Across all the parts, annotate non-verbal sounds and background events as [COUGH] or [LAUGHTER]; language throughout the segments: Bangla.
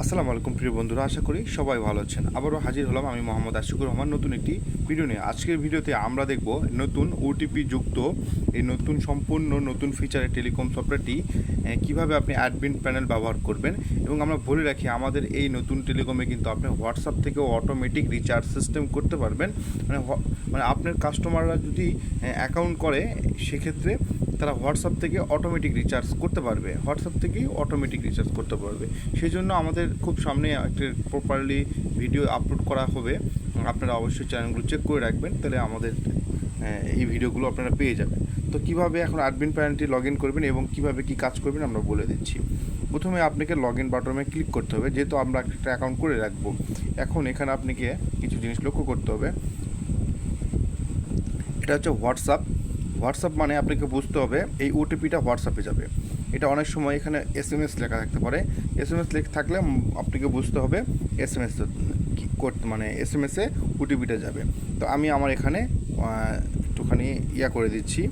আসসালামু আলাইকুম প্রিয় বন্ধুরা, আশা করি সবাই ভালো আছেন। আবারও হাজির হলাম আমি মোহাম্মদ আশিকুর রহমান নতুন একটি ভিডিও নিয়ে। আজকের ভিডিওতে আমরা দেখব নতুন ওটিপি যুক্ত এই নতুন সম্পূর্ণ নতুন ফিচারের টেলিকম সফটওয়্যারটি কীভাবে আপনি অ্যাডমিন প্যানেল ব্যবহার করবেন এবং আমরা বলে রাখি আমাদের এই নতুন টেলিকমে কিন্তু আপনি হোয়াটসঅ্যাপ থেকেও অটোমেটিক রিচার্জ সিস্টেম করতে পারবেন। মানে মানে আপনার কাস্টমাররা যদি অ্যাকাউন্ট করে, সেক্ষেত্রে তারা হোয়াটসঅ্যাপ থেকে অটোমেটিক রিচার্জ করতে পারবে। হোয়াটসঅ্যাপ থেকেই অটোমেটিক রিচার্জ করতে পারবে। সেই জন্য আমাদের খুব সামনে একটা প্রপারলি ভিডিও আপলোড করা হবে। আপনারা অবশ্যই চ্যানেলগুলো চেক করে রাখবেন, তাহলে আমাদের এই ভিডিওগুলো আপনারা পেয়ে যাবেন। তো কীভাবে এখন অ্যাডমিন প্যানেলটি লগ ইন করবেন এবং কীভাবে কি কাজ করবেন আমরা বলে দিচ্ছি। প্রথমে আপনাকে লগ ইন বাটনে ক্লিক করতে হবে, যেহেতু আমরা একটা অ্যাকাউন্ট করে রাখব। এখন এখানে আপনাকে কিছু জিনিস লক্ষ্য করতে হবে। এটা হচ্ছে হোয়াটসঅ্যাপ। হোয়াটসঅ্যাপ মানে আপনাকে বুঝতে হবে, এই ওটিপিটা হোয়াটসঅ্যাপে যাবে। এটা অনেক সময় এখানে এস এম এস লেখা থাকতে পারে। এস এম এস লেখা থাকলে আপনাকে বুঝতে হবে এস এম এস করতে মানে এস এম এসে ওটিপিটা যাবে। তো আমি আমার এখানে একটুখানি ইয়া করে দিচ্ছি।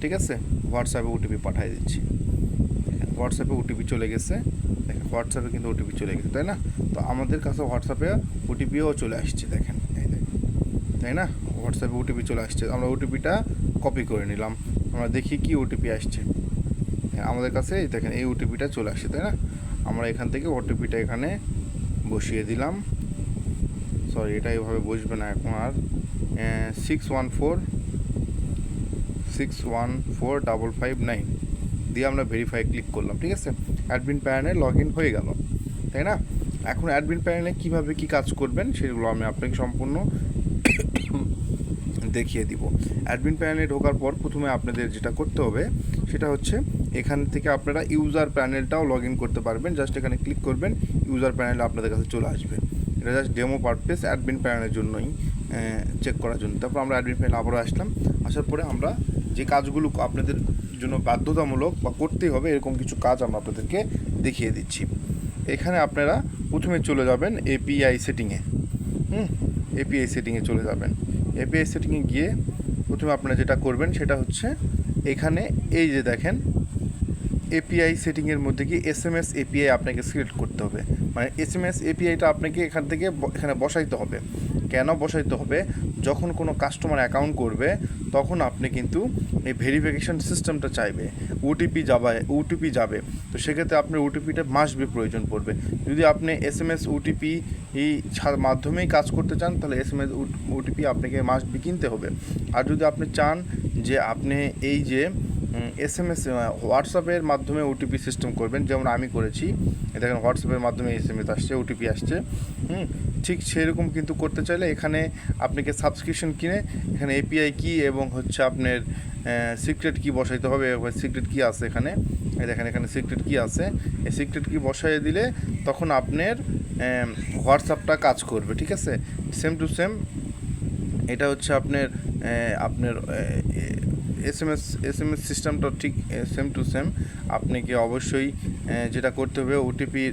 ঠিক আছে? হোয়াটসঅ্যাপে ওটিপি পাঠিয়ে দিচ্ছি। হোয়াটসঅ্যাপে ওটিপি চলে গেছে। দেখেন, হোয়াটসঅ্যাপে কিন্তু ওটিপি চলে গেছে, তাই না? তো আমাদের কাছে হোয়াটসঅ্যাপে ওটিপিও চলে আসছে, দেখেন দেখেন তাই না? হোয়াটসঅ্যাপে ওটিপি চলে আসছে। আমরা ওটিপিটা কপি করে নিলাম। আমরা দেখি কি ওটিপি আসছে। হ্যাঁ, আমাদের কাছে দেখেন এই ওটিপিটা চলে আসছে তাই না? আমরা এখান থেকে ওটিপিটা এখানে বসিয়ে দিলাম। সরি এটা এভাবে বসবে না এখন আর। Six one four six one four double five nine দিয়ে আমরা ভেরিফাই ক্লিক করলাম ঠিক আছে? অ্যাডমিন প্যানেলে লগ ইন হয়ে গেল তাই না? এখন অ্যাডমিন প্যানেলে কীভাবে কী কাজ করবেন সেগুলো আমি আপনাকে সম্পূর্ণ [COUGHS] দেখিয়ে দিব। অ্যাডমিন প্যানেলে ঢোকার পর প্রথমে আপনাদের যেটা করতে হবে, সেটা হচ্ছে এখান থেকে আপনারা ইউজার প্যানেলটাও লগ ইন করতে পারবেন। জাস্ট এখানে ক্লিক করবেন, ইউজার প্যানেল আপনাদের কাছে চলে আসবে। এটা জাস্ট ডেমো পারপেস অ্যাডমিন প্যানেলের জন্যই চেক করার জন্য। তারপর আমরা অ্যাডমিন প্যানেল আবারও আসলাম। আসার পরে আমরা যে কাজগুলো আপনাদের জন্য বাধ্যতামূলক বা করতেই হবে, এরকম কিছু কাজ আমরা আপনাদেরকে দেখিয়ে দিচ্ছি। এখানে আপনারা প্রথমে চলে যাবেন এপিআই সেটিংয়ে। হুম? এপিআই সেটিংয়ে চলে যাবেন। এপিআই সেটিংয়ে গিয়ে প্রথমে আপনারা যেটা করবেন সেটা হচ্ছে এখানে এই যে দেখেন এপিআই সেটিংয়ের মধ্যে কি এস এম এস এপিআই আপনাকে সিলেক্ট করতে হবে। মানে এস এম এস এপিআইটা আপনাকে এখান থেকে এখানে বসাইতে হবে। কেন বসাইতে হবে? যখন কোনো কাস্টমার অ্যাকাউন্ট করবে, তখন আপনি কিন্তু এই ভেরিফিকেশন সিস্টেমটা চাইবে। ওটিপি যাবে ওটিপি যাবে। তো সেক্ষেত্রে আপনার ওটিপিটা মাসবে প্রয়োজন পড়বে। যদি আপনি এস এম এস ওটিপি এই মাধ্যমেই কাজ করতে চান, তাহলে এস এম এস ওটিপি আপনাকে মাস বি কিনতে হবে। আর যদি আপনি চান যে আপনি এই যে এস এম এস হোয়াটসঅ্যাপের মাধ্যমে ওটিপি সিস্টেম করবেন, যেমন আমি করেছি। দেখেন হোয়াটসঅ্যাপের মাধ্যমে এস এম এস আসছে ওটিপি আসছে। হুম? ঠিক সেরকম কিন্তু করতে চাইলে এখানে আপনাকে সাবস্ক্রিপশন কিনে এখানে এপিআই কি এবং হচ্ছে আপনার সিক্রেট কি বসাইতে হবে সিক্রেট কি আছে এখানে। দেখেন এখানে সিক্রেট কি আছে। এই সিক্রেট কি বসাই দিলে তখন আপনার হোয়াটসঅ্যাপটা কাজ করবে, ঠিক আছে? সেম টু সেম এটা হচ্ছে আপনার আপনার S M S S M S সিস্টেমটা ঠিক সেম টু সেম আপনাকে অবশ্যই যেটা করতে হবে ওটিপির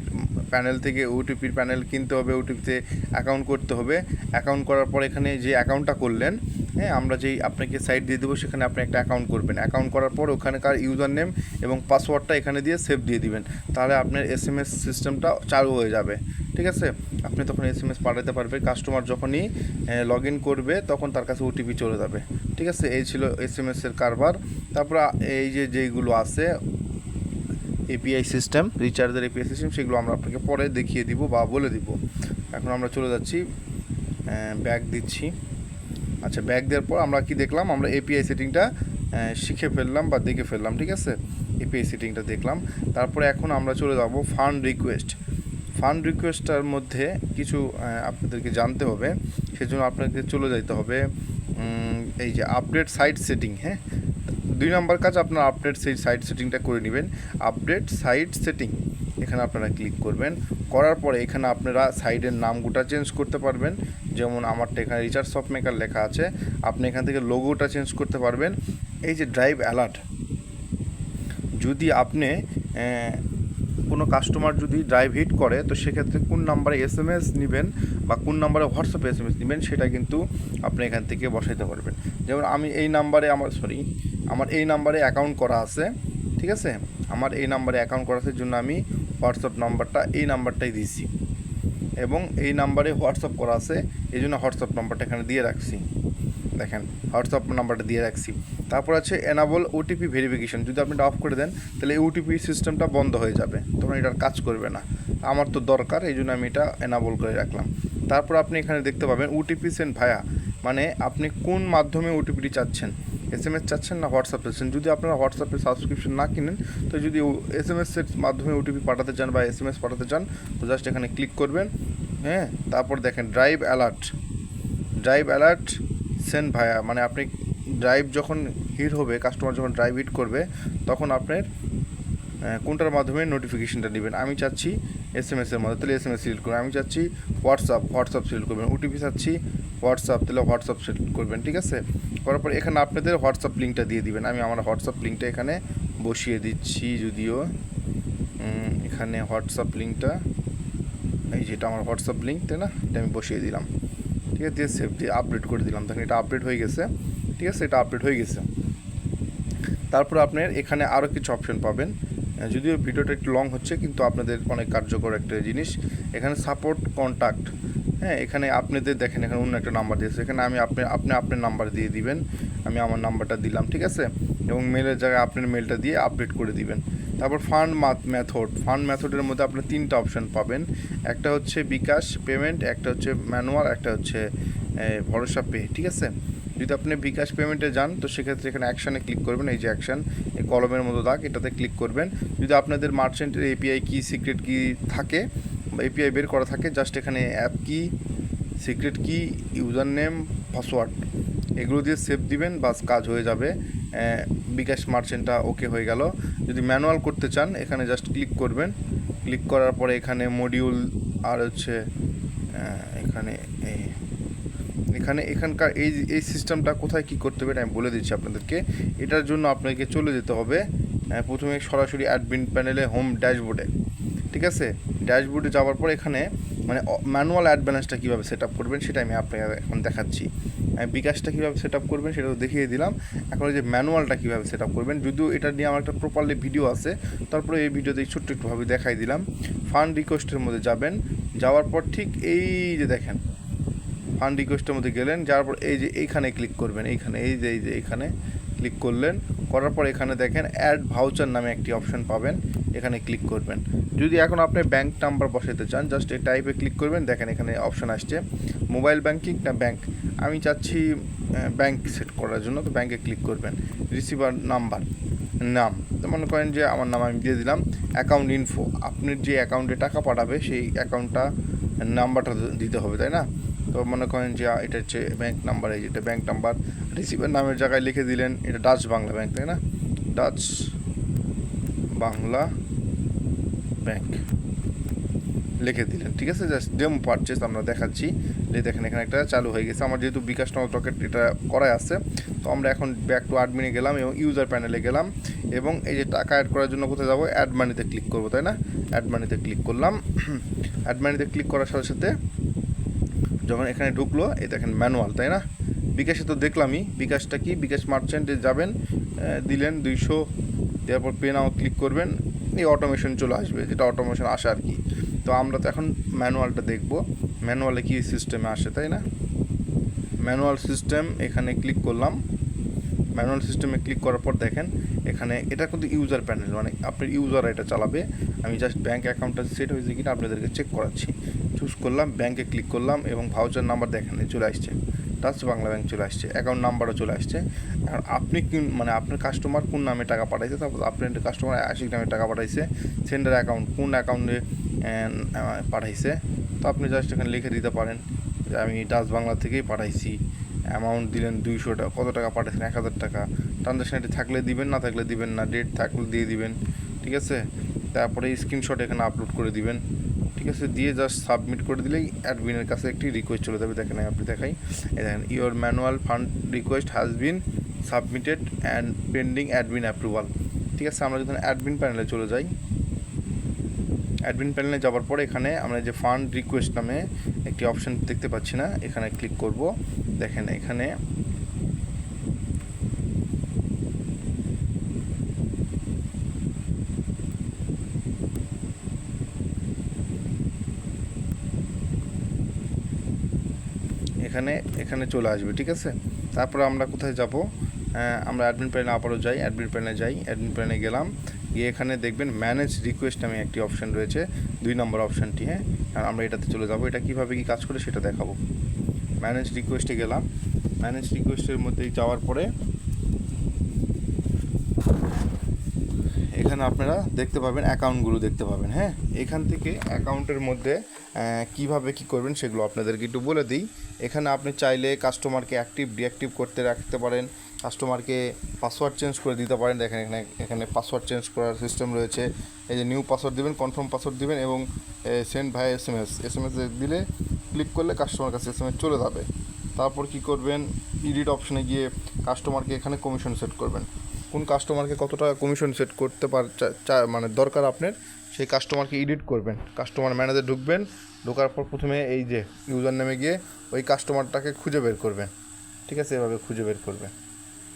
প্যানেল থেকে ওটিপির প্যানেল কিনতে হবে ওটিপিতে অ্যাকাউন্ট করতে হবে। অ্যাকাউন্ট করার পর এখানে যে অ্যাকাউন্টটা করলেন হ্যাঁ আমরা যেই আপনাকে সাইট দিয়ে দেবো, সেখানে আপনি একটা অ্যাকাউন্ট করবেন। অ্যাকাউন্ট করার পর ওখানকার ইউজার নেম এবং পাসওয়ার্ডটা এখানে দিয়ে সেভ দিয়ে দিবেন। তাহলে আপনার এস এম এস সিস্টেমটা চালু হয়ে যাবে। ঠিক আছে? আপনি তখন এস এম এস পাঠাতে পারবেন কাস্টমার যখনই লগ ইন করবে, তখন তার কাছে ওটিপি চলে যাবে। ঠিক আছে? এই ছিল এস এম এসের কারবার। তারপর এই যে যেইগুলো আছে এপিআই সিস্টেম রিচার্জের এপিআই সিস্টেম সেগুলো আমরা আপনাকে পরে দেখিয়ে দিব বা বলে দিব। এখন আমরা চলে যাচ্ছি ব্যাগ দিচ্ছি। আচ্ছা ব্যাগ দেওয়ার পর আমরা কি দেখলাম? আমরা এপিআই সেটিংটা শিখে ফেললাম বা দেখে ফেললাম, ঠিক আছে? এপিআই সেটিংটা দেখলাম। তারপরে এখন আমরা চলে যাব ফান্ড রিকোয়েস্ট ফান্ড রিকোয়েস্টটার মধ্যে কিছু আপনাদেরকে জানতে হবে। সেজন্য আপনাকে চলে যাইতে হবে এই যে আপডেট সাইট সেটিং হ্যাঁ? দুই নম্বর কাজ আপনার আপডেট সেই সাইট সেটিংটা করে নেবেন। আপডেট সাইট সেটিং এখানে আপনারা ক্লিক করবেন। করার পরে এখানে আপনারা সাইডের নামগুটা চেঞ্জ করতে পারবেন। যেমন আমারটা এখানে রিচার্জ সফট মেকার লেখা আছে। আপনি এখান থেকে লোগোটা চেঞ্জ করতে পারবেন। এই যে ড্রাইভ অ্যালার্ট যদি আপনি কোনো কাস্টমার যদি ড্রাইভ হিট করে, তো সেক্ষেত্রে কোন নাম্বারে এস এম এস নেবেন বা কোন নাম্বারে হোয়াটসঅ্যাপে এস এম এস নেবেন, সেটা কিন্তু আপনি এখান থেকে বসাইতে পারবেন। যেমন আমি এই নাম্বারে আমার সরি আমার এই নাম্বারে অ্যাকাউন্ট করা আছে, ঠিক আছে? আমার এই নাম্বারে অ্যাকাউন্ট করার জন্য আমি হোয়াটসঅ্যাপ নাম্বারটা এই নাম্বারটাই দিয়েছি। এবং এই নাম্বারে হোয়াটসঅ্যাপ করা আছে, এই জন্য হোয়াটসঅ্যাপ নাম্বারটা এখানে দিয়ে রাখছি। দেখেন হোয়াটসঅ্যাপ নাম্বারটা দিয়ে রাখছি। তারপর আছে এনাবল ওটিপি ভেরিফিকেশন যদি আপনি এটা অফ করে দেন, তাহলে এই ওটিপি সিস্টেমটা বন্ধ হয়ে যাবে। তখন এটার কাজ করবে না। আমার তো দরকার, এই জন্য আমি এটা এনাবল করে রাখলাম। তারপর আপনি এখানে দেখতে পাবেন ওটিপি সেন্ড ভায়া। মানে আপনি কোন মাধ্যমে ওটিপিটি চাচ্ছেন? এস এম এস চাচ্ছেন না হোয়াটসঅ্যাপ চাচ্ছেন? যদি আপনারা হোয়াটসঅ্যাপে সাবস্ক্রিপশন না কিনেন, তো যদি এস এম এসের মাধ্যমে ওটিপি পাঠাতে চান বা এস এম এস পাঠাতে চান, তো জাস্ট এখানে ক্লিক করবেন হ্যাঁ? তারপর দেখেন drive alert drive alert send via মানে আপনি ড্রাইভ যখন হিট হবে কাস্টমার যখন ড্রাইভ হিট করবে, তখন আপনার কোনটার মাধ্যমে নোটিফিকেশনটা নেবেন? আমি চাচ্ছি এস এম এসের মধ্যে তাহলে এস এম এস সিলেক্ট করবেন। আমি চাচ্ছি হোয়াটসঅ্যাপ হোয়াটসঅ্যাপ সিলেক্ট করবেন। ওটিপি চাচ্ছি হোয়াটসঅ্যাপ তাহলে হোয়াটসঅ্যাপ সিলেক্ট করবেন, ঠিক আছে? করার পর এখানে আপনাদের হোয়াটসঅ্যাপ লিঙ্কটা দিয়ে দিবেন। আমি আমার হোয়াটসঅ্যাপ লিঙ্কটা এখানে বসিয়ে দিচ্ছি যদিও এখানে হোয়াটসঅ্যাপ লিঙ্কটা এই যেটা আমার হোয়াটসঅ্যাপ লিঙ্ক তাই না? এটা আমি বসিয়ে দিলাম। ঠিক আছে, দিয়ে সেভ দিয়ে আপডেট করে দিলাম। দেখেন এটা আপডেট হয়ে গেছে। ঠিক আছে, এটা আপডেট হয়ে গেছে। তারপর আপনার এখানে আরও কিছু অপশন পাবেন। যদিও ভিডিওটা একটু লং হচ্ছে, কিন্তু আপনাদের অনেক কার্যকর একটা জিনিস। এখানে সাপোর্ট কন্ট্যাক্ট হ্যাঁ এখানে আপনাদের দেখেন, এখানে অন্য একটা নাম্বার দিয়েছে। এখানে আমি আপনি আপনি আপনার নাম্বার দিয়ে দিবেন, আমি আমার নাম্বারটা দিলাম, ঠিক আছে? এবং মেলের জায়গায় আপনার মেলটা দিয়ে আপডেট করে দিবেন। তারপর ফান্ড মেথড ফান্ড মেথডের মধ্যে আপনি তিনটা অপশন পাবেন। একটা হচ্ছে বিকাশ পেমেন্ট একটা হচ্ছে ম্যানুয়াল একটা হচ্ছে ভরসা পে ঠিক আছে? যদি আপনি বিকাশ পেমেন্টে যান, তো সেক্ষেত্রে এখানে অ্যাকশানে ক্লিক করবেন, এই যে অ্যাকশান এই কলমের মতো দাগ, এটাতে ক্লিক করবেন। যদি আপনাদের মার্চেন্টের এপিআই কি সিক্রেট কি থাকে, বা এপিআই বের করা থাকে জাস্ট এখানে অ্যাপ কি সিক্রেট কি ইউজার নেম পাসওয়ার্ড এগুলো দিয়ে সেভ দিবেন, বাস কাজ হয়ে যাবে। বিকাশ মার্চেন্টটা ওকে হয়ে গেল। যদি ম্যানুয়াল করতে চান, এখানে জাস্ট ক্লিক করবেন। ক্লিক করার পরে এখানে মডিউল আর হচ্ছে এখানে এখানে এখানকার এই এই সিস্টেমটা কোথায় কি করতে হবে আমি বলে দিচ্ছি আপনাদেরকে। এটার জন্য আপনাকে চলে যেতে হবে প্রথমে সরাসরি অ্যাডমিন প্যানেলে হোম ড্যাশবোর্ডে ঠিক আছে? ড্যাশবোর্ডে যাওয়ার পর এখানে মানে ম্যানুয়াল অ্যাড ব্যালেন্সটা কীভাবে সেট আপ করবেন সেটা আমি আপনাকে এখন দেখাচ্ছি। বিকাশটা কীভাবে সেট আপ করবেন সেটা দেখিয়ে দিলাম। এখন যে ম্যানুয়ালটা কীভাবে সেট আপ করবেন, যদিও এটা নিয়ে আমার একটা প্রপারলি ভিডিও আছে, তারপরে এই ভিডিওতে ছোট্ট একটুভাবে দেখাই দিলাম। ফান্ড রিকোয়েস্টের মধ্যে যাবেন, যাওয়ার পর ঠিক এই যে দেখেন ফান্ড রিকোয়েস্টের মধ্যে গেলেন, যাওয়ার পর এই যে এইখানে ক্লিক করবেন, এইখানে, এই যে এই যে, এইখানে ক্লিক করলেন। করার পর এখানে দেখেন অ্যাড ভাউচার নামে একটি অপশন পাবেন, এখানে ক্লিক করবেন। যদি এখন আপনি ব্যাংক নাম্বার বসাতে চান জাস্ট এই টাইপে ক্লিক করবেন, দেখেন এখানে অপশন আসছে মোবাইল ব্যাংকিং না ব্যাংক আমি চাচ্ছি ব্যাংক সেট করার জন্য, তো ব্যাংকে ক্লিক করবেন। রিসিভার নাম্বার নাম, তো মনে করেন যে আমার নাম আমি দিয়ে দিলাম অ্যাকাউন্ট ইনফো আপনার যে অ্যাকাউন্টে টাকা পাঠাবে, সেই অ্যাকাউন্টটা নাম্বারটা দিতে হবে, তাই না? তো মনে করেন যে এটা হচ্ছে ব্যাংক নাম্বার এই যেটা ব্যাংক নাম্বার রিসিভার নামের জায়গায় লিখে দিলেন, এটা ডাচ বাংলা ব্যাংক তাই না? ডাচ বাংলা ব্যাংক লিখে দিলেন, ঠিক আছে? জাস্ট ডেম পারচেস আমরা দেখাচ্ছি। দেখেন এখানে একটা চালু হয়ে গেছে। আমার যেহেতু বিকাশ নগর রকেট এটা করাই আছে, তো আমরা এখন ব্যাক টু অ্যাডমিনে গেলাম এবং ইউজার প্যানেলে গেলাম এবং এই যে টাকা অ্যাড করার জন্য কোথায় যাব? অ্যাড মানিতে ক্লিক করব, তাই না? অ্যাড মানিতে ক্লিক করলাম। অ্যাড মানিতে ক্লিক করার সাথে সাথে যখন এখানে ঢুকলো, এই দেখেন ম্যানুয়াল তাই না? বিকাশে তো দেখলামই, বিকাশটা কি? বিকাশ মার্চেন্টে যাবেন দিলেন দুইশো, দেওয়ার পর পে নাও ক্লিক করবেন, এই অটোমেশন চলে আসবে, যেটা অটোমেশন আসে আর কি। তো আমরা তো এখন ম্যানুয়ালটা দেখব। ম্যানুয়ালে কি সিস্টেমে আসে, তাই না? ম্যানুয়াল সিস্টেম এখানে ক্লিক করলাম। ম্যানুয়াল সিস্টেমে ক্লিক করার পর দেখেন, এখানে এটা কিন্তু ইউজার প্যানেল মানে আপনার ইউজার এটা চালাবে। আমি জাস্ট ব্যাঙ্ক অ্যাকাউন্টটা সেট হয়েছে কিনা আপনাদেরকে চেক করাচ্ছি। চুজ করলাম ব্যাংকে ক্লিক করলাম এবং ভাউচার নাম্বার দেখেন চলে আসছে। টাচ বাংলা ব্যাংক চলে আসছে অ্যাকাউন্ট নাম্বারও চলে আসছে। আর আপনি কি মানে আপনার কাস্টমার কোন নামে টাকা পাঠাইছে, তারপর আপনার কাস্টমার আশিক নামে টাকা পাঠাইছে সেন্ডার অ্যাকাউন্ট কোন অ্যাকাউন্টে পাঠাইছে। তো আপনি জাস্ট এখানে লিখে দিতে পারেন যে আমি ডাচ বাংলা থেকেই পাঠাইছি। অ্যামাউন্ট দিলেন দুইশো টাকা, কত টাকা পাঠাইছেন? এক হাজার টাকা। ট্রানজ্যাকশানটি থাকলে দিবেন, না থাকলে দিবেন না। ডেট থাকলে দিয়ে দিবেন, ঠিক আছে? তারপরে স্ক্রিনশট এখানে আপলোড করে দিবেন। ঠিক আছে, দিয়ে জাস্ট সাবমিট করে দিলেই অ্যাডমিনের কাছে একটি রিকোয়েস্ট চলে যাবে। দেখেন আপনি দেখাই। দেখেন your manual fund request has been submitted and pending admin approval ঠিক আছে, আমরা যখন অ্যাডমিন প্যানেলে চলে যাই অ্যাডমিন প্যানেলে যাওয়ার পরে এখানে আমরা যে ফান্ড রিকোয়েস্ট নামে একটি অপশন দেখতে পাচ্ছি না, এখানে ক্লিক করব। দেখেন, এখানে এখানে এখানে চলে আসবে, ঠিক আছে? তারপর আমরা কোথায় যাব? আমরা অ্যাডমিন প্যানে আবারও যাই অ্যাডমিন প্যানে যাই অ্যাডমিন প্যানে গেলাম। গিয়ে এখানে দেখবেন ম্যানেজ রিকোয়েস্ট নামে একটি অপশান রয়েছে, দুই নম্বর অপশানটি হ্যাঁ? আমরা এটাতে চলে যাব। এটা কীভাবে কি কাজ করে সেটা দেখাবো। ম্যানেজ রিকোয়েস্টে গেলাম। ম্যানেজ রিকোয়েস্টের মধ্যে যাওয়ার পরে এখানে আপনারা দেখতে পাবেন, অ্যাকাউন্টগুলো দেখতে পাবেন হ্যাঁ? এখান থেকে অ্যাকাউন্টের মধ্যে কীভাবে কি করবেন সেগুলো আপনাদেরকে একটু বলে দিই। এখানে আপনি চাইলে কাস্টমারকে অ্যাক্টিভ, ডিঅ্যাক্টিভ করতে রাখতে পারেন। কাস্টমারকে পাসওয়ার্ড চেঞ্জ করে দিতে পারেন। দেখেন এখানে এখানে পাসওয়ার্ড চেঞ্জ করার সিস্টেম রয়েছে। এই যে নিউ পাসওয়ার্ড দিবেন, কনফার্ম পাসওয়ার্ড দিবেন এবং send via S M S S M S দিলে ক্লিক করলে কাস্টমার কাছে এস এম এস চলে যাবে। তারপর কি করবেন? ইডিট অপশনে গিয়ে কাস্টমারকে এখানে কমিশন সেট করবেন। কোন কাস্টমারকে কত টাকা কমিশন সেট করতে পার মানে দরকার আপনার, সেই কাস্টমারকে এডিট করবেন। কাস্টমার ম্যানেজার ঢুকবেন, ঢোকার পর প্রথমে এই যে ইউজার নেমে গিয়ে ওই কাস্টমারটাকে খুঁজে বের করবেন। ঠিক আছে? এভাবে খুঁজে বের করবেন।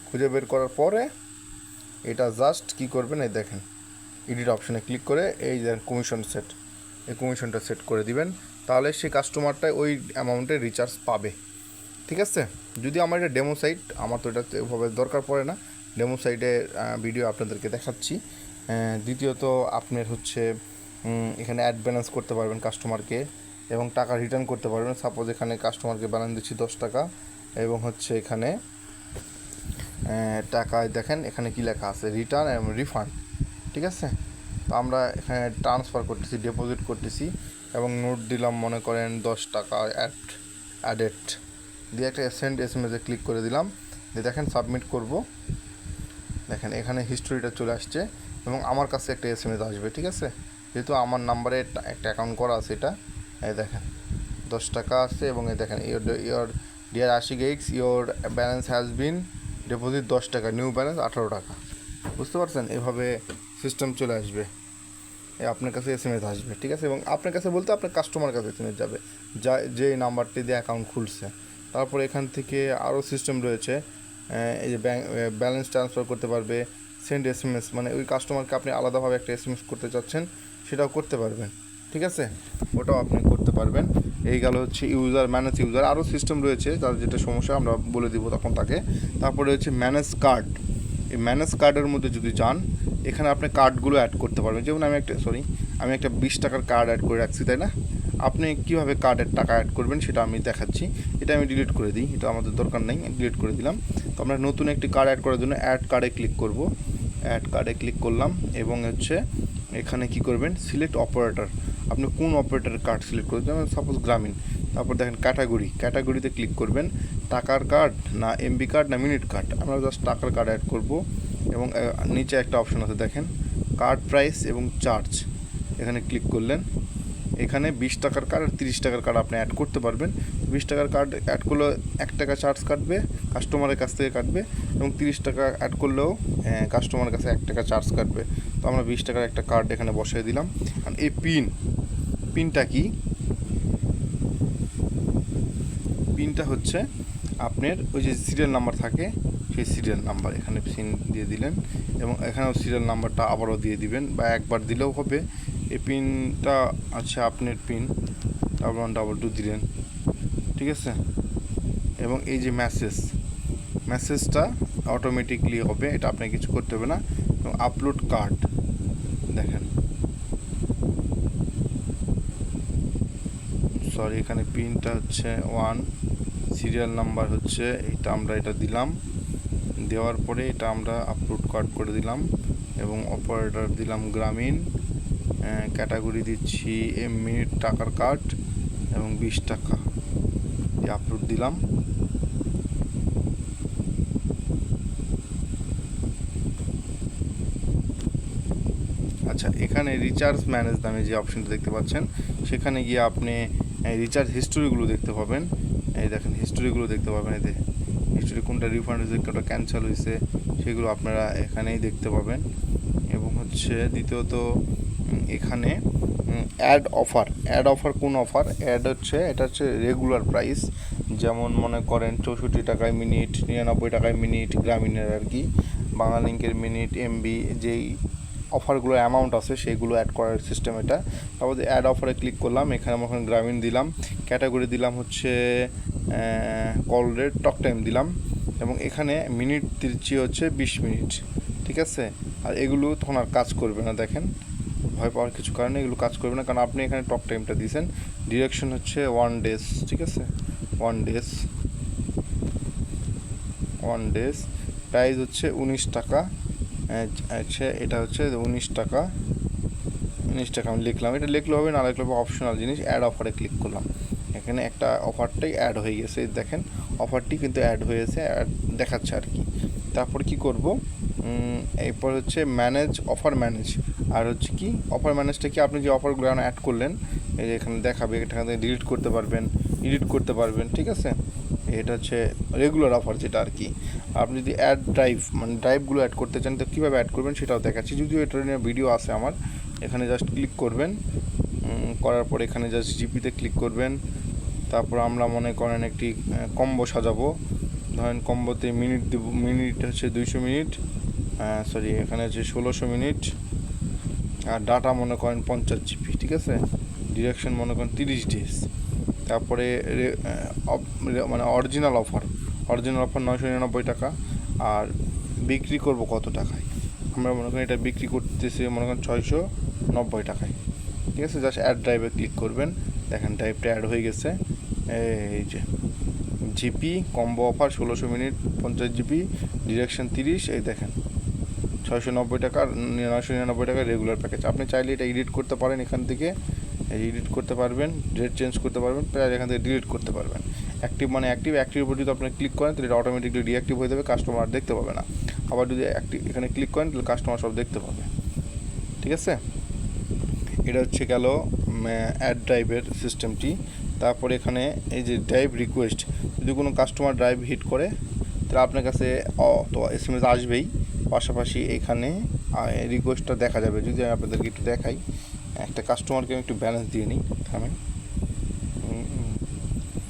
খুঁজে বের করার পরে এটা জাস্ট কি করবেন? এই দেখেন। এডিট অপশনে ক্লিক করে এই যে কমিশন সেট এই কমিশনটা সেট করে দিবেন। তাহলে সেই কাস্টমারটাই ওই অ্যামাউন্টের রিচার্জ পাবে। ঠিক আছে? যদি আমার এটা ডেমো সাইট আমার তো এটা ওভাবে দরকার পড়ে না। ডেমো সাইটের ভিডিও আপনাদেরকে দেখাচ্ছি। দ্বিতীয়ত আপনার হচ্ছে এখানে অ্যাড ব্যালেন্স করতে পারবেন কাস্টমারকে এবং টাকা রিটার্ন করতে পারবেন। সাপোজ এখানে কাস্টমারকে ব্যালেন্স দিচ্ছি দশ টাকা এবং হচ্ছে এখানে টাকায় দেখেন এখানে কি লেখা আছে রিটার্ন এবং রিফান্ড ঠিক আছে? তো আমরা এখানে ট্রান্সফার করতেছি ডিপোজিট করতেছি এবং নোট দিলাম, মনে করেন দশ টাকা অ্যাড অ্যাডেড দিয়ে একটা সেন্ড এস এম এসে ক্লিক করে দিলাম। দিয়ে দেখেন সাবমিট করব। দেখেন, এখানে হিস্টোরিটা চলে আসছে এবং আমার কাছে একটা এস এম এস আসবে, ঠিক আছে? যেহেতু আমার নাম্বারে একটা- অ্যাকাউন্ট করা আছে এটা, এই দেখেন, দশ টাকা আছে এবং এই দেখেন your your dear Ashik এইক্স your balance has been deposit দশ টাকা নিউ ব্যালেন্স আঠারো টাকা। বুঝতে পারছেন? এভাবে সিস্টেম চলে আসবে। আপনার কাছে এস এম এস আসবে, ঠিক আছে? এবং আপনার কাছে বলতে আপনার কাস্টমার কাছে এস এম এস যাবে। যা যে নাম্বারটি দিয়ে অ্যাকাউন্ট খুলছে। তারপর এখান থেকে আরও সিস্টেম রয়েছে। এই যে ব্যালেন্স ট্রান্সফার করতে পারবে সেন্ড এস এম এস মানে ওই কাস্টমারকে আপনি আলাদাভাবে একটা এস এম এস করতে চাচ্ছেন, সেটাও করতে পারবেন, ঠিক আছে? ওটাও আপনি করতে পারবেন। এই গেল হচ্ছে ইউজার ম্যানেজ ইউজার আরও সিস্টেম রয়েছে, তার যেটা সমস্যা আমরা বলে দিব তখন তাকে। তারপরে হচ্ছে ম্যানেজ কার্ড এই ম্যানেজ কার্ডের মধ্যে যদি যান, এখানে আপনি কার্ডগুলো অ্যাড করতে পারবেন। যেমন আমি একটা সরি আমি একটা বিশ টাকার কার্ড অ্যাড করে রাখছি, তাই না? আপনি কীভাবে কার্ডের টাকা অ্যাড করবেন সেটা আমি দেখাচ্ছি। এটা আমি ডিলিট করে দিই, এটা আমাদের দরকার নেই ডিলিট করে দিলাম। তো আমরা নতুন একটি কার্ড অ্যাড করার জন্য অ্যাড কার্ডে ক্লিক করব। অ্যাড কার্ডে ক্লিক করলাম এবং হচ্ছে এখানে কি করবেন? সিলেক্ট অপারেটর আপনি কোন অপারেটরের কার্ড সিলেক্ট করবেন যেমন সাপোজ গ্রামীণ তারপর দেখেন ক্যাটাগরি ক্যাটাগরিতে ক্লিক করবেন, টাকার কার্ড না এমবি কার্ড না মিনিট কার্ড আমরা জাস্ট টাকার কার্ড অ্যাড করব এবং নিচে একটা অপশন আছে দেখেন কার্ড প্রাইস এবং চার্জ এখানে ক্লিক করলেন। এখানে বিশ টাকার কার্ড আর তিরিশ টাকার কার্ড আপনি অ্যাড করতে পারবেন। বিশ টাকার কার্ড অ্যাড করলেও এক টাকা চার্জ কাটবে কাস্টমারের কাছ থেকে কাটবে এবং তিরিশ টাকা অ্যাড করলেও কাস্টমারের কাছে এক টাকা চার্জ কাটবে। তো আমরা বিশ টাকার একটা কার্ড এখানে বসিয়ে দিলাম। আর এই পিন পিনটা কি? পিনটা হচ্ছে আপনার ওই যে সিরিয়াল নাম্বার থাকে, সেই সিরিয়াল নাম্বার এখানে পিন দিয়ে দিলেন এবং এখানেও সিরিয়াল নাম্বারটা আবারও দিয়ে দিবেন বা একবার দিলেও হবে। এই পিনটা আছে আপনার pin. Double one double two দিলেন। ঠিক আছে? এবং এই যে মেসেজ মেসেজটা অটোমেটিকলি হবে, এটা আপনাকে কিছু করতে হবে না। এবং আপলোড কার্ড দেখেন। সরি এখানে পিনটা হচ্ছে ওয়ান সিরিয়াল নাম্বার হচ্ছে, এটা আমরা এটা দিলাম। দেওয়ার পরে এটা আমরা আপলোড কার্ড করে দিলাম। এবং অপারেটর দিলাম গ্রামীণ। ক্যাটাগরি দিচ্ছি মিনিট টাকার কার্ড এবং বিশ টাকা। আপলোড দিলাম। আচ্ছা এখানে রিচার্জ ম্যানেজ নামে যে অপশনটা দেখতে পাচ্ছেন, সেখানে গিয়ে আপনি রিচার্জ হিস্টোরিগুলো দেখতে পাবেন। এই দেখেন হিস্টোরিগুলো দেখতে পাবেন এতে হিস্টোরি কোনটা রিফান্ড হয়েছে, কোনটা ক্যান্সেল হয়েছে, সেগুলো আপনারা এখানেই দেখতে পাবেন। এবং হচ্ছে দ্বিতীয়ত এখানে অ্যাড অফার অ্যাড অফার কোন অফার অ্যাড হচ্ছে, এটা হচ্ছে রেগুলার প্রাইস যেমন মনে করেন চৌষট্টি টাকায় মিনিট নিরানব্বই টাকায় মিনিট গ্রামীণের আর কি। বাংলালিঙ্কের মিনিট এমবি যেই অফারগুলো অ্যামাউন্ট আছে সেইগুলো অ্যাড করার সিস্টেম এটা। তারপর অ্যাড অফারে ক্লিক করলাম, এখানে আমার গ্রামীণ দিলাম। ক্যাটাগরি দিলাম হচ্ছে কল রেট টক টাইম দিলাম। এবং এখানে মিনিট দিচ্ছি হচ্ছে বিশ মিনিট ঠিক আছে? আর এগুলো তখন আর কাজ করবে না, দেখেন। ভয় পাওয়ার কিছু কারণে এগুলো কাজ করবে না। কারণ আপনি এখানে টক টাইমটা দিয়েছেন। ডিরেকশন হচ্ছে ওয়ান ডেজ ঠিক আছে? One days one days price হচ্ছে উনিশ টাকা। আচ্ছা এটা হচ্ছে উনিশ টাকা। উনিশ টাকা আমি লিখলাম। এটা লিখলে হবে, না লিখলে হবে অপশনাল জিনিস অ্যাড অফারে ক্লিক করলাম। এখানে একটা অফারটাই অ্যাড হয়ে গেছে দেখেন অফারটি কিন্তু অ্যাড হয়েছে অ্যাড দেখাচ্ছে আর কি। তারপর কি করব? এরপর হচ্ছে ম্যানেজ অফার ম্যানেজ আর হচ্ছে কি অফার ম্যানেজটা কি আপনি যে অফারগুলো অ্যাড করলেন, এই যে এখানে দেখাবে, এখান থেকে ডিলিট করতে পারবেন এডিট করতে পারবেন, ঠিক আছে? এটা হচ্ছে রেগুলার অফার যেটা আর কি। আপনি যদি অ্যাড ড্রাইভ মানে ড্রাইভগুলো অ্যাড করতে চান, তো কীভাবে অ্যাড করবেন সেটাও দেখাচ্ছি। যদিও এটা নিয়ে ভিডিও আছে আমার, এখানে জাস্ট ক্লিক করবেন। করার পর এখানে জাস্ট জিপিতে ক্লিক করবেন। তারপর আমরা মনে করেন একটি কম্বো সাজাবো। ধরেন কম্বোতে মিনিট দেবো মিনিট হচ্ছে দুইশো মিনিট সরি এখানে হচ্ছে ষোলোশো মিনিট আর ডাটা মনে করেন পঞ্চাশ জিবি ঠিক আছে? ডিরেকশন মনে করেন তিরিশ ডেজ তারপরে মানে অরিজিনাল অফার অরিজিনাল অফার নয়শো নিরানব্বই টাকা। আর বিক্রি করব কত টাকায়? আমরা মনে করেন এটা বিক্রি করতেছি মনে করেন ছয়শো নব্বই টাকায়। ঠিক আছে? জাস্ট অ্যাড ড্রাইভে ক্লিক করবেন। দেখেন ড্রাইভটা অ্যাড হয়ে গেছে। এই যে জিপি কম্বো অফার ষোলোশো মিনিট, পঞ্চাশ জিবি ডিরেকশন তিরিশ, এই দেখেন। ছয়শো নব্বই টাকা নয়শো নিরানব্বই টাকা রেগুলার প্যাকেজ আপনি চাইলে এটা এডিট করতে পারেন এখান থেকে। এডিট করতে পারবেন ডেট চেঞ্জ করতে পারবেন, প্রায় এখান থেকে ডিলিট করতে পারবেন। অ্যাক্টিভ মানে অ্যাক্টিভ অ্যাক্টিভের উপর যদি আপনি ক্লিক করেন, তাহলে এটা অটোমেটিকলি ডিঅ্যাক্টিভ হয়ে যাবে কাস্টমার দেখতে পাবে না। আবার যদি অ্যাক্টিভ এখানে ক্লিক করেন, তাহলে কাস্টমার সব দেখতে পাবে। ঠিক আছে? এটা হচ্ছে গেল অ্যাড ড্রাইভের সিস্টেমটি তারপরে এখানে এই যে ড্রাইভ রিকোয়েস্ট যদি কোনো কাস্টমার ড্রাইভ হিট করে, তাহলে আপনার কাছে তো এস এম এস আসবেই। পাশাপাশি এখানে রিকোয়েস্টটা দেখা যাবে। যদি আমি আপনাদেরকে একটু দেখাই, একটা কাস্টমারকে আমি একটু ব্যালেন্স দিয়ে নিই থামে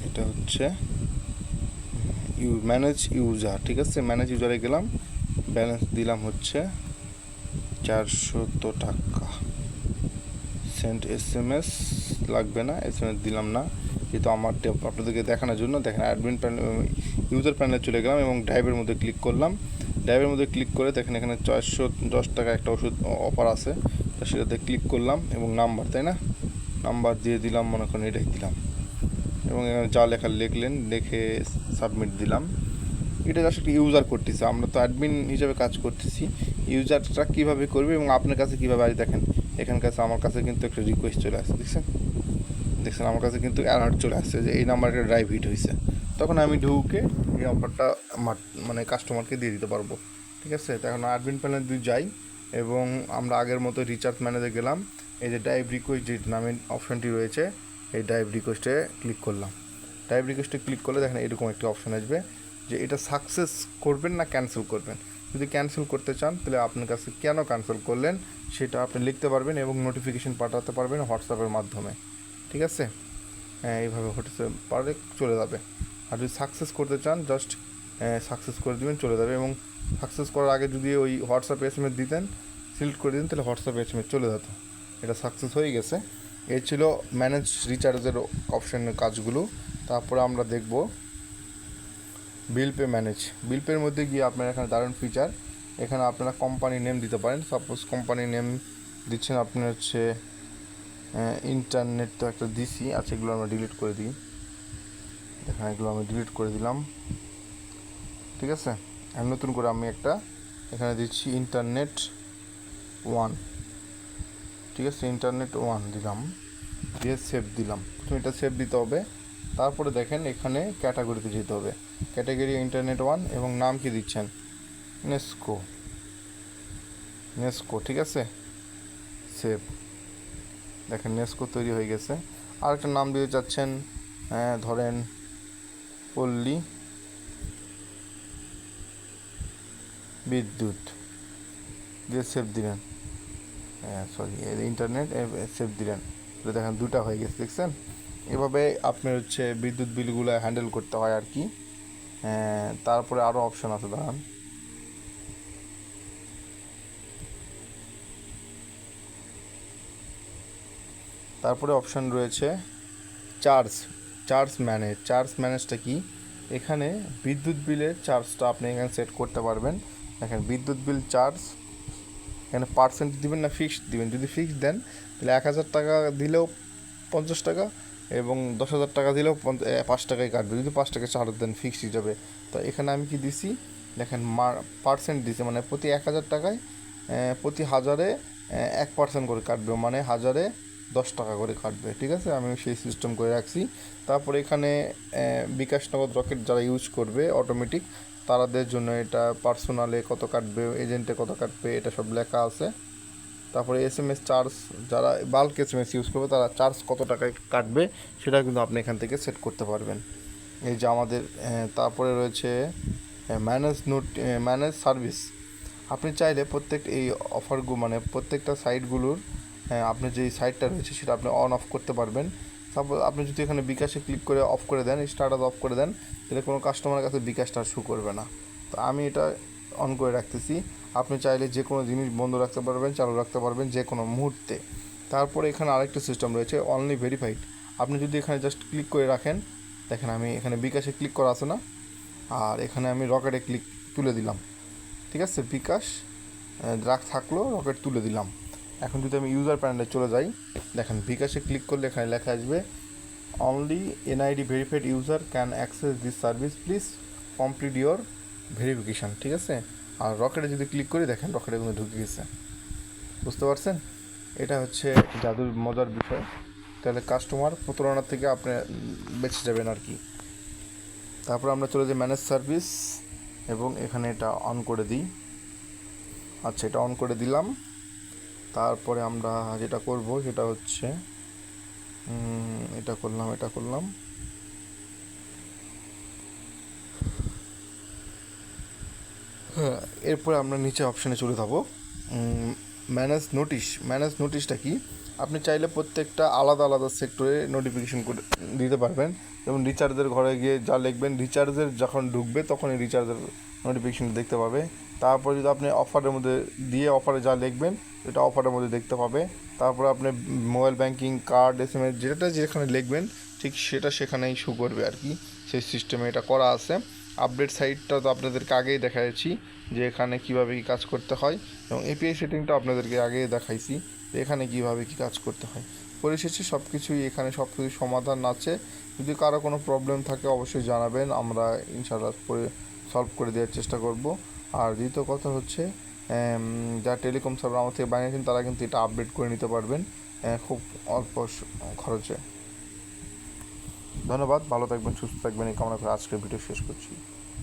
এটা হচ্ছে ইউ ম্যানেজ ইউজার ঠিক আছে? ম্যানেজ ইউজারে গেলাম ব্যালেন্স দিলাম হচ্ছে চারশত টাকা। সেন্ট এস এম এস লাগবে না এস এম এস দিলাম না। যেহেতু আমার আপনাদেরকে দেখানোর জন্য, দেখেন অ্যাডমিন প্যানেল ইউজার প্যানেলে চলে গেলাম এবং ড্রাইভের মধ্যে ক্লিক করলাম। ড্রাইভের মধ্যে ক্লিক করে দেখেন এখানে চারশো দশ টাকা একটা ওষুধ অফার আছে। তো সেটাতে ক্লিক করলাম এবং নাম্বার তাই না? নাম্বার দিয়ে দিলাম, মনে করেন এটাই দিলাম। এবং এখানে যা লেখা লিখলেন, লিখে সাবমিট দিলাম। এটা জাস্ট একটা ইউজার করতেছে। আমরা তো অ্যাডমিন হিসাবে কাজ করতেছি। ইউজারটা কীভাবে করবে এবং আপনার কাছে কীভাবে আজ দেখেন, এখান কাছে আমার কাছে কিন্তু একটা রিকোয়েস্ট চলে আসছে, দেখছেন? দেখছেন, আমার কাছে কিন্তু অ্যালার্ট চলে আসছে যে এই নাম্বারে একটা ড্রাইভ হিট হয়েছে। তখন আমি ঢুকে এই অফারটা মানে কাস্টমারকে দিয়ে দিতে পারব। ঠিক আছে? তো এখন অ্যাডমিন প্যানেল যদি যাই এবং আমরা আগের মতো রিচার্জ ম্যানেজে গেলাম। এই যে ড্রাইভ রিকোয়েস্ট যে নামে অপশনটি রয়েছে, এই ড্রাইভ রিকোয়েস্টে ক্লিক করলাম। ড্রাইভ রিকোয়েস্টে ক্লিক করলে দেখেন এরকম একটি অপশন আসবে যে এটা সাকসেস করবেন না ক্যান্সেল করবেন। যদি ক্যান্সেল করতে চান, তাহলে আপনার কাছে কেন ক্যান্সেল করলেন সেটা আপনি লিখতে পারবেন এবং নোটিফিকেশন পাঠাতে পারবেন হোয়াটসঅ্যাপের মাধ্যমে। ঠিক আছে? হ্যাঁ এইভাবে হতে পারলে চলে যাবে। আর যদি সাকসেস করতে চান জাস্ট সাকসেস করে দেবেন, চলে যাবে। এবং সাকসেস করার আগে যদি ওই হোয়াটসঅ্যাপ এস এম এস দিতেন সিলেক্ট করে দিতেন, তাহলে হোয়াটসঅ্যাপ এস এম এস চলে যেত। এটা সাকসেস হয়ে গেছে। এ ছিল ম্যানেজ রিচার্জের অপশনের কাজগুলো। তারপরে আমরা দেখব বিল পে ম্যানেজ বিল পের মধ্যে গিয়ে আপনার এখানে দারুণ ফিচার এখানে আপনারা কোম্পানি নেম দিতে পারেন। সাপোজ কোম্পানি নেম দিচ্ছেন আপনার হচ্ছে ইন্টারনেট তো একটা দিছি আচ্ছা এগুলো আমরা ডিলিট করে দিই। এখানে এগুলো আমি ডিলিট করে দিলাম। ঠিক আছে? আর নতুন করে আমি একটা এখানে দিচ্ছি ইন্টারনেট ওয়ান ঠিক আছে? ইন্টারনেট ওয়ান দিলাম। দিয়ে সেভ দিলাম। প্রথমে এটা সেভ দিতে হবে। তারপরে দেখেন এখানে ক্যাটাগরিতে যেতে হবে। ক্যাটাগরি ইন্টারনেট ওয়ান এবং নাম কি দিচ্ছেন? নেস্কো নেস্কো ঠিক আছে? সেভ দেখেন নেস্কো তৈরি হয়ে গেছে। আর একটা নাম দিতে চাচ্ছেন আহ, ধরেন পল্লী বিদ্যুৎ দিয়ে সেফ দিলেন। হ্যাঁ সরি ইন্টারনেট সেফ দিলেন। দেখেন দুটা হয়ে গেছে, দেখছেন? এভাবে আপনার হচ্ছে বিদ্যুৎ বিলগুলো হ্যান্ডেল করতে হয় আর কি। হ্যাঁ, তারপরে আরও অপশান আছে, দাঁড়ান। তারপরে অপশন রয়েছে চার্জ চার্জ ম্যানেজ চার্জ ম্যানেজটা কি? এখানে বিদ্যুৎ বিলের চার্জটা আপনি এখানে সেট করতে পারবেন। দেখেন, বিদ্যুৎ বিল চার্জ, এখানে পার্সেন্ট দিবেন না ফিক্সড দিবেন। যদি ফিক্সড দেন, তাহলে এক হাজার টাকা দিলেও পঞ্চাশ টাকা এবং দশ হাজার টাকা দিলেও পাঁচ টাকায় কাটবে। যদি পাঁচ টাকা ছাড় দেন ফিক্সড হিসাবে তো এখানে আমি কি দিছি? দেখেন পার্সেন্ট দিছি মানে প্রতি এক হাজার টাকায় প্রতি হাজারে এক পার্সেন্ট করে কাটবে। মানে হাজারে দশ টাকা করে কাটবে, ঠিক আছে? আমি সেই সিস্টেম করে রাখছি। তারপরে এখানে বিকাশ নগদ রকেট যারা ইউজ করবে অটোমেটিক তারাদের জন্য এটা পার্সোনালে কত কাটবে এজেন্টে কত কাটবে, এটা সব লেখা আছে। তারপরে এস এম এস চার্জ যারা bulk S M S use করবে, তারা চার্জ কত টাকায় কাটবে, সেটা কিন্তু আপনি এখান থেকে সেট করতে পারবেন। এই যে আমাদের তারপরে রয়েছে ম্যানেজ নোট ম্যানেজ সার্ভিস আপনি চাইলে প্রত্যেক এই অফারগুলো মানে প্রত্যেকটা সাইটগুলোর আপনি যেই সাইটটা রয়েছে সেটা আপনি অন অফ করতে পারবেন। সাপোজ আপনি যদি এখানে বিকাশে ক্লিক করে অফ করে দেন স্টার্টাস অফ করে দেন, তাহলে কোনো কাস্টমারের কাছে বিকাশটা শু করবে না। তো আমি এটা অন করে রাখতেছি। আপনি চাইলে যে কোনো জিনিস বন্ধ রাখতে পারবেন, চালু রাখতে পারবেন যে কোনো মুহূর্তে। তারপরে এখানে আরেকটা সিস্টেম রয়েছে অনলি ভেরিফাইড আপনি যদি এখানে জাস্ট ক্লিক করে রাখেন, দেখেন আমি এখানে বিকাশে ক্লিক করা আছে না? আর এখানে আমি রকেটে ক্লিক তুলে দিলাম। ঠিক আছে? বিকাশ রাখ, থাকল রকেট তুলে দিলাম। এখন যদি আমি ইউজার প্যানেলে চলে যাই, দেখেন বিকাশে ক্লিক করলে এখানে লেখা আসবে only NID verified user can access this service please complete your verification ঠিক আছে? আর রকেটে যদি ক্লিক করি, দেখেন রকেটে কিন্তু ঢুকে গেছে। বুঝতে পারছেন? এটা হচ্ছে জাদুর মজার বিষয়। তাহলে কাস্টমার প্রতারণার থেকে আপনি বেঁচে যাবেন আর কি। তারপর আমরা চলে যাই ম্যানেজ সার্ভিস এবং এখানে এটা অন করে দিই। আচ্ছা এটা অন করে দিলাম। তারপরে আমরা যেটা করব সেটা হচ্ছে এটা করলাম এটা করলাম। হ্যাঁ এরপরে আমরা নিচে অপশানে চলে যাব। ম্যানেজ নোটিশ ম্যানেজ নোটিশটা কি? আপনি চাইলে প্রত্যেকটা আলাদা আলাদা সেক্টরে নোটিফিকেশন করে দিতে পারবেন। যেমন রিচার্জের ঘরে গিয়ে যা লিখবেন রিচার্জের যখন ঢুকবে তখন এই রিচার্জের নোটিফিকেশন দেখতে পাবে। তারপর যদি আপনি অফারের মধ্যে দিয়ে অফারে যা লিখবেন, এটা অফারের মধ্যে দেখতে পাবে। তারপর আপনি mobile banking, card S M S যেটা যেখানে লিখবেন, ঠিক সেটা সেখানেই শো করবে আর কি। সেই সিস্টেমে এটা করা আছে। আপডেট সাইটটা তো আপনাদেরকে আগেই দেখাচ্ছি যে এখানে কীভাবে কী কাজ করতে হয় এবং এপিআই সেটিংটা আপনাদেরকে আগেই দেখাইছি এখানে কীভাবে কী কাজ করতে হয়। পরিশেষে সব কিছুই এখানে সব কিছু সমাধান আছে। যদি কারও কোনো প্রবলেম থাকে, অবশ্যই জানাবেন। আমরা ইনশাআল্লাহ সলভ করে দেওয়ার চেষ্টা করব। আর দ্বিতীয় কথা হচ্ছে যারা টেলিকম সার্ভার আমার থেকে বানিয়েছেন, তারা কিন্তু এটা আপডেট করে নিতে পারবেন খুব অল্প খরচে। ধন্যবাদ, ভালো থাকবেন, সুস্থ থাকবেন, এই কামনা করে আজকের ভিডিও শেষ করছি।